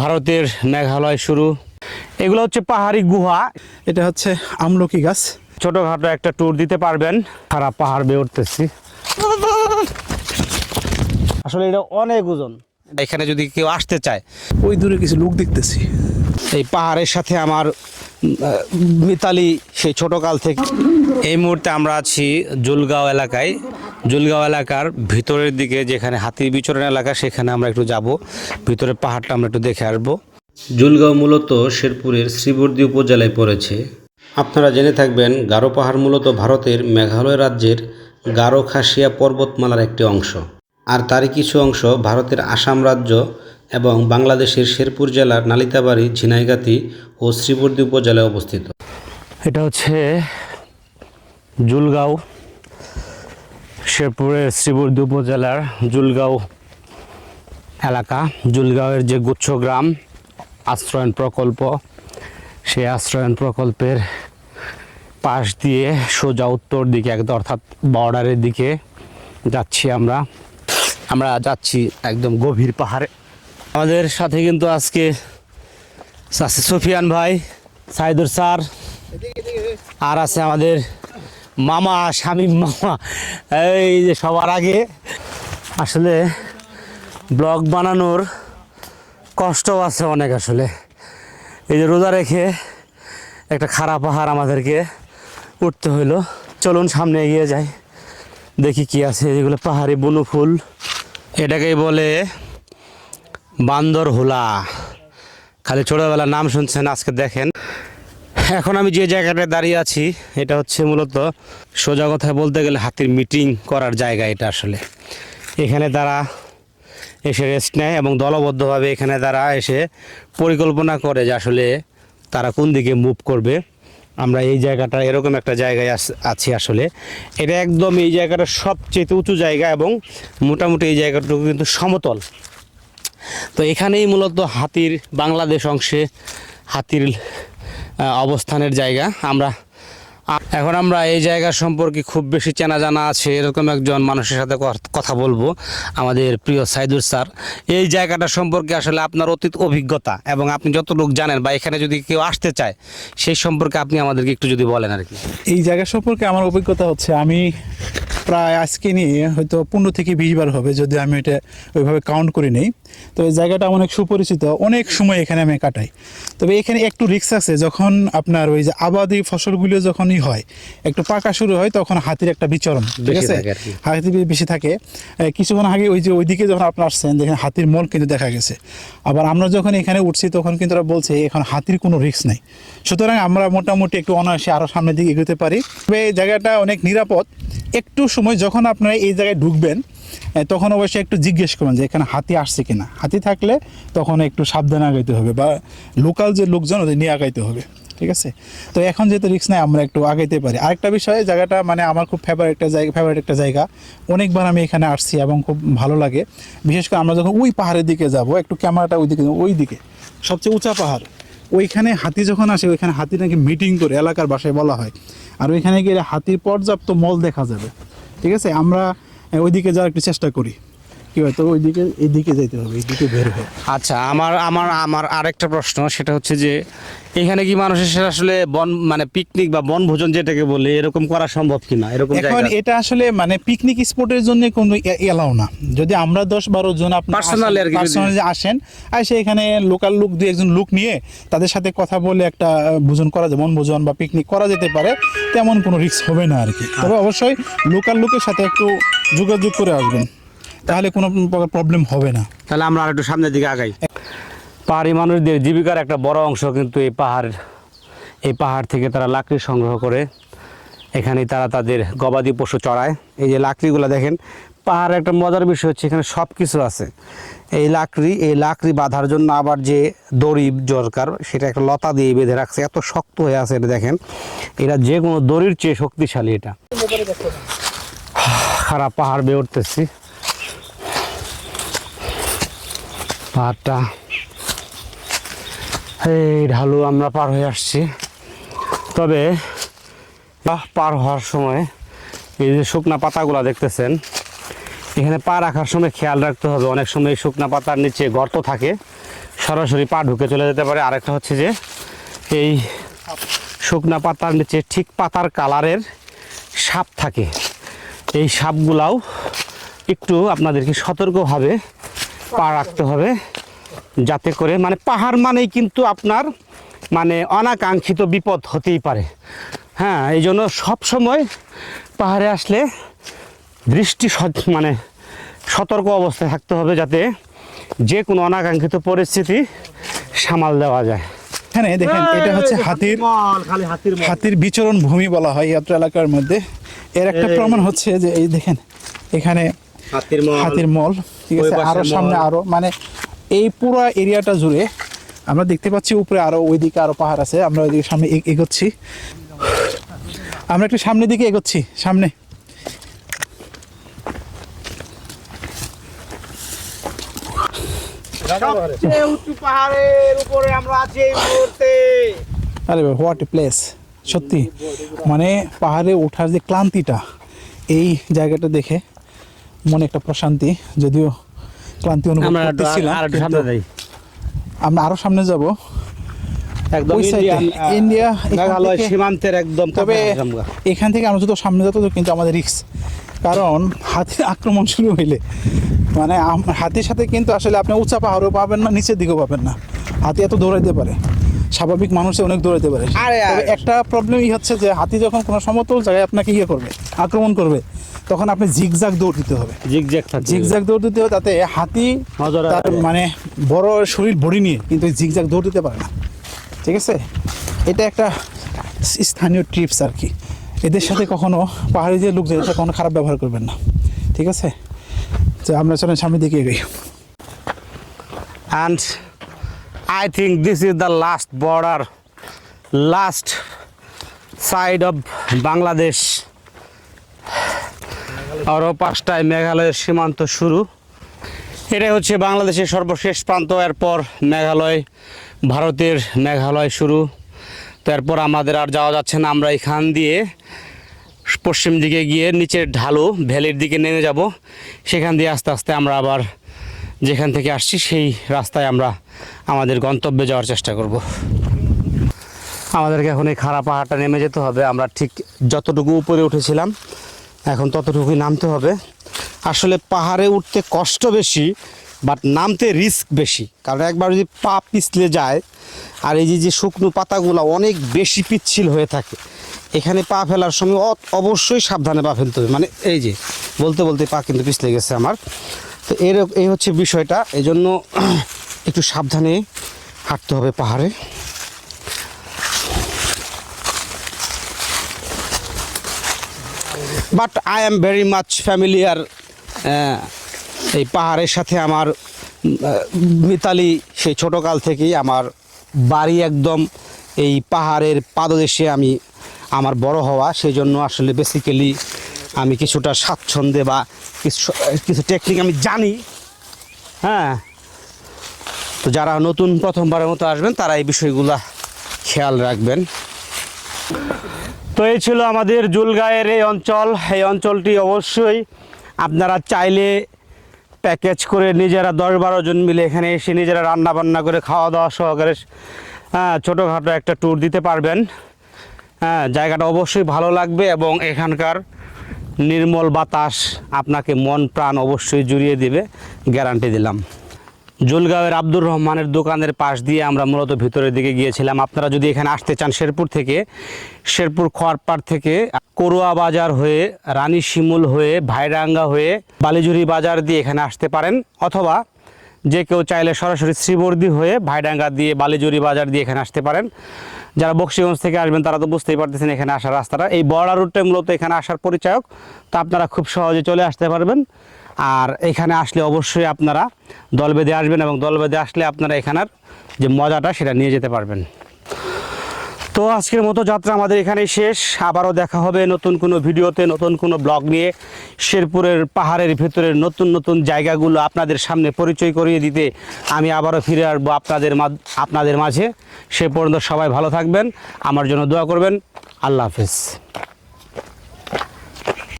ভারতের মেঘালয় শুরু। এগুলো হচ্ছে পাহাড়ি গুহা। এটা হচ্ছে আমলকি গাছ। ছোটখাটো একটা ট্যুর দিতে পারবেন। খারাপ পাহাড় বেয়ে উঠতেছি। আসলে এটা অনেক ওজন। এখানে যদি কেউ আসতে চায়। ওই দূরে কিছু লোক দেখতেছি। এই পাহাড়ের সাথে আমার মিতালি সেই ছোটকাল থেকে এই মুহূর্তে আমরা আছি জুলগাঁও এলাকায়। জুলগাঁও এলাকার ভিতরের দিকে যেখানে হাতির বিচরণ এলাকা সেখানে আমরা একটু যাব। ভিতরের পাহাড়টা আমরা একটু দেখে আসব। জুলগাঁও মূলত শেরপুরের শ্রীবর্দী উপজেলায় পড়েছে। আপনারা জেনে থাকবেন গারো পাহাড় মূলত ভারতের মেঘালয় রাজ্যের গারো খাসিয়া পর্বতমালার একটি অংশ। আর তারই কিছু অংশ ভারতের আসাম রাজ্য এবং বাংলাদেশের শেরপুর জেলার নালিতাবাড়ি ঝিনাইগাতি ও শ্রীবর্দী উপজেলায় অবস্থিত। এটা হচ্ছে জুলগাঁও শেরপুরের শ্রীবর্দী উপজেলার জুলগাঁও এলাকা। জুলগাঁওয়ের যে গুচ্ছ গ্রাম আশ্রয়ন প্রকল্প, সেই আশ্রয়ন প্রকল্পের পাশ দিয়ে সোজা উত্তর দিকে একদম অর্থাৎ বর্ডারের দিকে যাচ্ছি আমরা। আমরা যাচ্ছি একদম গভীর পাহাড়ে। আমাদের সাথে কিন্তু আজকে আছে সুফিয়ান ভাই, সাইদুর স্যার, আর আছে আমাদের মামা, স্বামী মামা, এই যে সবার আগে। আসলে ব্লগ বানানোর কষ্টও আছে অনেক আসলে। এই যে রোজা রেখে একটা খারাপ পাহাড় আমাদেরকে উঠতে হইল। চলুন সামনে এগিয়ে যাই, দেখি কি আছে। এগুলো পাহাড়ি বনু ফুল, এটাকেই বলে বান্দর হুলা খালি ছোটোবেলার নাম শুনছেন, আজকে দেখেন। এখন আমি যে জায়গাটায় দাঁড়িয়ে আছি, এটা হচ্ছে মূলত সোজা কথায় বলতে গেলে হাতির মিটিং করার জায়গা এটা আসলে। এখানে তারা এসে রেস্ট নেয় এবং দলবদ্ধভাবে এখানে তারা এসে পরিকল্পনা করে যে আসলে তারা কোন দিকে মুভ করবে। আমরা এই জায়গাটা এরকম একটা জায়গায় আছি আসলে। এটা একদম এই জায়গাটা সবচেয়ে উঁচু জায়গা এবং মোটামুটি এই জায়গাটুকু কিন্তু সমতল। তো এখানেই মূলত হাতির বাংলাদেশ অংশে হাতির অবস্থানের জায়গা। আমরা, এখন আমরা এই জায়গা সম্পর্কে খুব বেশি চেনা জানা আছে, এরকম একজন মানুষের সাথে কথা বলব, আমাদের প্রিয় সাইদুর স্যার। এই জায়গাটা সম্পর্কে আসলে আপনার অতীত অভিজ্ঞতা এবং আপনি যত লোক জানেন বা এখানে যদি কেউ আসতে চায়, সেই সম্পর্কে আপনি আমাদেরকে একটু যদি বলেন আর কি। এই জায়গা সম্পর্কে আমার অভিজ্ঞতা হচ্ছে আমি প্রায় আজকে নিয়ে হয়তো পনেরো থেকে বিশ বার হবে যদি আমি এটা ওইভাবে কাউন্ট করে নেই। তো এই জায়গাটা অনেক সুপরিচিত অনেক সময় এখানে আমি কাটাই। তবে এখানে একটু রিক্স আছে যখন আপনার ওই যে আবাদি ফসলগুলো যখনই হয় একটু পাকা শুরু হয় তখন হাতির একটা বিচরণ ঠিক আছে? হাতি বেশি থাকে। কিছুক্ষণ আগে ওই যে ওইদিকে যখন আপনি আসছেন দেখেন হাতির মল কিন্তু দেখা গেছে। আবার আমরা যখন এখানে উঠছি তখন কিন্তু ওরা বলছে এখন হাতির কোনো রিক্স নেই। সুতরাং আমরা মোটামুটি একটু অনায়াসে আরও সামনের দিকে এগোতে পারি। তবে এই জায়গাটা অনেক নিরাপদ। একটু সময় যখন আপনারা এই জায়গায় ঢুকবেন তখন অবশ্যই একটু জিজ্ঞেস করবেন যে এখানে হাতি আসছে কিনা। হাতি থাকলে তখন একটু সাবধানে আগাইতে হবে বা লোকাল যে লোকজন, ওদের নিয়ে আগাইতে হবে, ঠিক আছে? তো এখন যেহেতু রিক্স নাই, আমরা একটু আগাইতে পারি। আরেকটা বিষয় জায়গাটা মানে আমার খুব ফেভারিট একটা জায়গা ফেভারিট একটা জায়গা। অনেকবার আমি এখানে আসছি এবং খুব ভালো লাগে। বিশেষ করে আমরা যখন ওই পাহাড়ের দিকে যাব, একটু ক্যামেরাটা ওই দিকে ওই দিকে সবচেয়ে উঁচা পাহাড়। ওইখানে হাতি যখন আসে, ওইখানে হাতি নাকি মিটিং করে, এলাকার বাসায় বলা হয়। আর ওইখানে গেলে হাতির পর্যাপ্ত মল দেখা যাবে। ঠিক আছে? আমরা ওইদিকে যাওয়ার একটু চেষ্টা করি। কি হয়তো ওইদিকে এইদিকে যেতে হবে এইদিকে বের হয়ে। আচ্ছা আমার আমার আমার আরেকটা প্রশ্ন সেটা হচ্ছে যে এখানে কি মানুষের আসলে বন মানে পিকনিক বা বনভোজন যেটাকে বলে এরকম করা সম্ভব কিনা? এরকম এখন এটা আসলে মানে পিকনিক স্পটের জন্য কোনো এলাও না। যদি আমরা দশ বারো জন Personally আর পার্সোনালি আসেন আর সে এখানে লোকাল লোক দুই একজন লোক নিয়ে তাদের সাথে কথা বলে একটা ভোজন করা যায় ভোজন বা পিকনিক করা যেতে পারে তেমন কোনো রিস্ক হবে না আর কি। তবে অবশ্যই লোকাল লোকের সাথে একটু যোগাযোগ করে আসবেন। তাহলে কোনো প্রকার প্রবলেম হবে না। তাহলে আমরা আর একটু সামনের দিকে আগাই। পাহাড়ি মানুষদের জীবিকার একটা বড় অংশ কিন্তু এই পাহাড় এই পাহাড় থেকে তারা লাকড়ি সংগ্রহ করে। এখানেই তারা তাদের গবাদি পশু চড়ায়। এই যে লাকড়িগুলো দেখেন, পাহাড়ের একটা মজার বিষয় হচ্ছে এখানে সব কিছু আছে। এই লাকড়ি এই লাকড়ি বাঁধার জন্য আবার যে দড়ি দরকার, সেটা একটা লতা দিয়ে বেঁধে রাখছে। এত শক্ত হয়ে আছে এটা দেখেন। এটা যে কোনো দড়ির চেয়ে শক্তিশালী এটা। খারাপ পাহাড় বেয়ে উঠতেছি। পাহাড়টা। এই ঢালু আমরা পার হয়ে আসছি। তবে পার হওয়ার সময় এই যে শুকনা পাতাগুলো দেখতেছেন, এখানে পা রাখার সময় খেয়াল রাখতে হবে। অনেক সময় এই শুকনা পাতার নিচে গর্ত থাকে, সরাসরি পা ঢুকে চলে যেতে পারে। আরেকটা হচ্ছে যে এই শুকনা পাতার নিচে ঠিক পাতার কালারের সাপ থাকে। এই সাপগুলাও একটু আপনাদেরকে সতর্কভাবে পা রাখতে হবে যাতে করে মানে পাহাড় মানেই কিন্তু আপনার মানে অনাকাঙ্ক্ষিত বিপদ হতেই পারে। হ্যাঁ এই জন্য সবসময় পাহাড়ে আসলে দৃষ্টি মানে সতর্ক অবস্থায় থাকতে হবে যাতে যে কোনো অনাকাঙ্ক্ষিত পরিস্থিতি সামাল দেওয়া যায়। এখানে দেখেন এটা হচ্ছে হাতির হাতির হাতির বিচরণ ভূমি বলা হয় এই এলাকার মধ্যে। এর একটা প্রমাণ হচ্ছে যে এই দেখেন এখানে হাতির মল হাতির মল ঠিক আছে? আরও সামনে আরও মানে এই পুরো এরিয়াটা জুড়ে আমরা দেখতে পাচ্ছি উপরে আরও ওইদিকে আরও পাহাড় আছে আমরা ওইদিকে সামনে এগোচ্ছি। আমরা একটু সামনের দিকে এগোচ্ছি সামনে। সবচেয়ে উঁচু পাহাড়ের উপরে আমরা আছি এই মুহূর্তে। আরে হোয়াট এ প্লেস সত্যি। মানে পাহাড়ে ওঠার যে ক্লান্তিটা এই জায়গাটা দেখে মনে একটা প্রশান্তি যদিও ক্লান্তি অনুভব করতেছিলাম আর একটু সামনে যাই। আমরা আরও সামনে যাব। একদম ওই side এ, ইন্ডিয়ান ইন্ডিয়া মেঘালয় সীমান্তের একদম তবে এখান থেকে আমরা যত সামনে যত কিন্তু আমাদের রিস্ক কারণ হাতির আক্রমণ শুরু হইলে। মানে হাতির সাথে কিন্তু আসলে আপনি উঁচা পাহাড়ও পাবেন না নিচের দিকেও পাবেন না। হাতি এত দৌড়াইতে পারে। স্বাভাবিক মানুষে অনেক দৌড়াইতে পারে। আরে। একটা প্রবলেমই হচ্ছে যে হাতি যখন কোনো সমতল জায়গায় আপনাকে ইয়ে করবে আক্রমণ করবে তখন আপনি জিগজাগ দৌড় দিতে হবে। জিগজ্যাগ থাকে জিগজাগ দৌড় দিতে হবে তাতে হাতি নজরে তার মানে বড় শরীর বডি নিয়ে কিন্তু জিগজাগ দৌড় দিতে পারে না। ঠিক আছে? এটা একটা স্থানীয় ট্রিপস আর কি। এদের সাথে কখনো পাহাড়ি যে লোক যায় কখনো খারাপ ব্যবহার করবেন না। ঠিক আছে? তো আমরা চলেন সামনের দিকে এগোই। And I think this is the last border last side of Bangladesh. আরও পাঁচটায় মেঘালয়ের সীমান্ত শুরু। এটাই হচ্ছে বাংলাদেশের সর্বশেষ প্রান্ত। এরপর মেঘালয়, ভারতের মেঘালয় শুরু। তো এরপর আমাদের আর যাওয়া যাচ্ছে না। আমরা এখান দিয়ে পশ্চিম দিকে গিয়ে নিচের ঢালু ভ্যালির দিকে নেমে যাব। সেখান দিয়ে আস্তে আস্তে আমরা আবার যেখান থেকে আসছি, সেই রাস্তায় আমরা আমাদের গন্তব্যে যাওয়ার চেষ্টা করব। আমাদেরকে এখন এই খারাপ পাহাড়টা নেমে যেতে হবে। আমরা ঠিক যতটুকু উপরে উঠেছিলাম এখন ততটুকুই নামতে হবে। আসলে পাহাড়ে উঠতে কষ্ট বেশি বাট নামতে রিস্ক বেশি। কারণ একবার যদি পা পিছলে যায়, আর এই যে শুকনো পাতাগুলো অনেক বেশি পিচ্ছিল হয়ে থাকে, এখানে পা ফেলার সময় অবশ্যই সাবধানে পা ফেলতে হবে। মানে এই যে, বলতে বলতে পা কিন্তু পিছলে গেছে আমার। তো এর এই হচ্ছে বিষয়টা। এই জন্য একটু সাবধানে হাঁটতে হবে পাহাড়ে। But I am very much familiar এই পাহাড়ের সাথে আমার মিতালি, সেই ছোটোকাল থেকেই আমার বাড়ি একদম এই পাহাড়ের পাদদেশে আমি, আমার বড় হওয়া। সেই জন্য আসলে বেসিক্যালি আমি কিছুটা স্বাচ্ছন্দ্যে বা কিছু কিছু টেকনিক আমি জানি। হ্যাঁ। তো যারা নতুন প্রথমবারের মতো আসবেন, তারা এই বিষয়গুলো খেয়াল রাখবেন। তো এই ছিল আমাদের জুলগাঁয়ের এই অঞ্চল। এই অঞ্চলটি অবশ্যই আপনারা চাইলে প্যাকেজ করে নিজেরা দশ বারো জন মিলে এখানে এসে নিজেরা রান্না বান্না করে খাওয়া দাওয়া সহকারে হ্যাঁ ছোটোখাটো একটা ট্যুর দিতে পারবেন। হ্যাঁ জায়গাটা অবশ্যই ভালো লাগবে এবং এখানকার নির্মল বাতাস আপনাকে মন প্রাণ অবশ্যই জুড়িয়ে দিবে। গ্যারান্টি দিলাম। জুলগাঁওয়ের আব্দুর রহমানের দোকানের পাশ দিয়ে আমরা মূলত ভিতরের দিকে গিয়েছিলাম। আপনারা যদি এখানে আসতে চান শেরপুর থেকে, শেরপুর খোয়ারপাড় থেকে করুয়া বাজার হয়ে, রানী শিমুল হয়ে, ভাইরাঙ্গা হয়ে বালিজুরি বাজার দিয়ে এখানে আসতে পারেন। অথবা যে কেউ চাইলে সরাসরি শ্রীবর্দী হয়ে ভাইডাঙ্গা দিয়ে বালিজুরি বাজার দিয়ে এখানে আসতে পারেন। যারা বক্সিগঞ্জ থেকে আসবেন, তারা তো বুঝতেই পারতেছেন এখানে আসার রাস্তাটা। এই বর্ডার রুটটা মূলত এখানে আসার পরিচায়ক। তো আপনারা খুব সহজে চলে আসতে পারবেন। আর এখানে আসলে অবশ্যই আপনারা দল বেঁধে আসবেন এবং দল বেঁধে আসলে আপনারা এখানের যে মজাটা সেটা নিয়ে যেতে পারবেন। তো আজকের মতো যাত্রা আমাদের এখানেই শেষ। আবারও দেখা হবে নতুন কোনো ভিডিওতে, নতুন কোনো ব্লগ নিয়ে। শেরপুরের পাহাড়ের ভেতরের নতুন নতুন জায়গাগুলো আপনাদের সামনে পরিচয় করিয়ে দিতে আমি আবারও ফিরে আসব আপনাদের আপনাদের মাঝে। সে পর্যন্ত সবাই ভালো থাকবেন। আমার জন্য দোয়া করবেন। আল্লাহ হাফেজ।